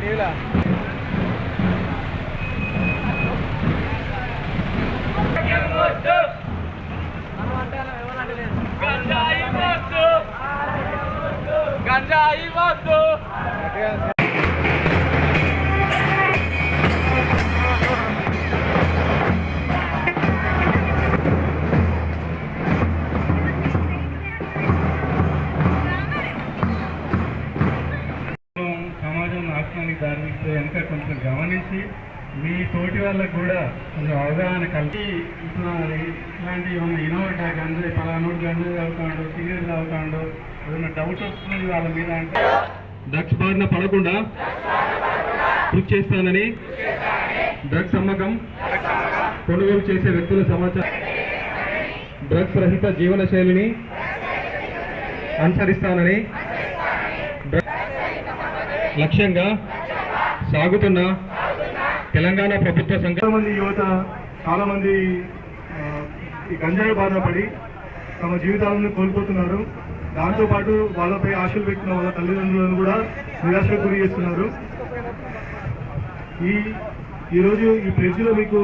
టీవీలో గంజాయి వద్దు. కనుక కొంచెం గమనించి మీ తోటి వాళ్ళకు కూడా కొంచెం అవగాహన కలిగి ఇట్లా ఇట్లాంటి ఏమన్నా ఇన్నోవేట్ గంజాయి పలానోడు గంజాయి తాగుతాడు సిగరెట్ తాగుతాడు ఏదైనా డౌట్ వస్తుంది వాళ్ళ మీద అంటే డ్రగ్స్ బారిన పడకుండా కృషి చేస్తానని డ్రగ్స్ అమ్మకం కొనుగోలు చేసే వ్యక్తుల సమాచారం. డ్రగ్స్ రహిత జీవన శైలిని అనుసరిస్తానని లక్ష్యంగా సాగుతున్న తెలంగాణ ప్రభుత్వ సంఘ మంది యువత చాలా మంది ఈ గంజాయి బారిన పడి తమ జీవితాలను కోల్పోతున్నారు. దాంతో పాటు వాళ్ళపై ఆశలు పెట్టిన వాళ్ళ తల్లిదండ్రులను కూడా నిరాశకు గురి చేస్తున్నారు. ఈ ఈరోజు ఈ ప్రెజ్ మీకు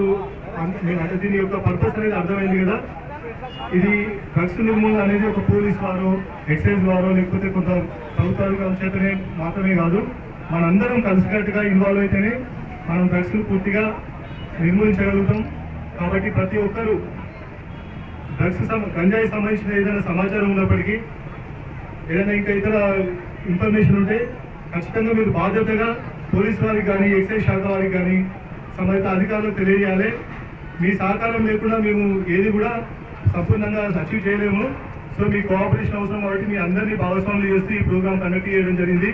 అంటే దీని యొక్క పర్పస్ అనేది అర్థమైంది కదా? ఇది డ్రగ్స్ నిర్మూలన అనేది ఒక పోలీస్ వారు ఎక్సైజ్ వారు లేకపోతే కొంత ప్రభుత్వాల చేతనే మాత్రమే కాదు. మనందరం కలిసికట్టుగా ఇన్వాల్వ్ అయితేనే మనం డ్రగ్స్ను పూర్తిగా నిర్మూలించగలుగుతాం. కాబట్టి ప్రతి ఒక్కరూ డ్రగ్స్ గంజాయి సంబంధించిన ఏదైనా సమాచారం ఉన్నప్పటికీ ఏదైనా ఇంకా ఇతర ఇన్ఫర్మేషన్ ఉంటే ఖచ్చితంగా మీరు బాధ్యతగా పోలీస్ వారికి కానీ ఎక్సైజ్ శాఖ వారికి కానీ సంబంధిత అధికారులకు తెలియజేయాలి. మీ సహకారం లేకుండా మేము ఏది కూడా సంపూర్ణంగా అచీవ్ చేయలేము. సో మీ కోఆపరేషన్ అవసరం కాబట్టి మీ అందరినీ భాగస్వాములు చేస్తూ ఈ ప్రోగ్రామ్ కండక్ట్ చేయడం జరిగింది.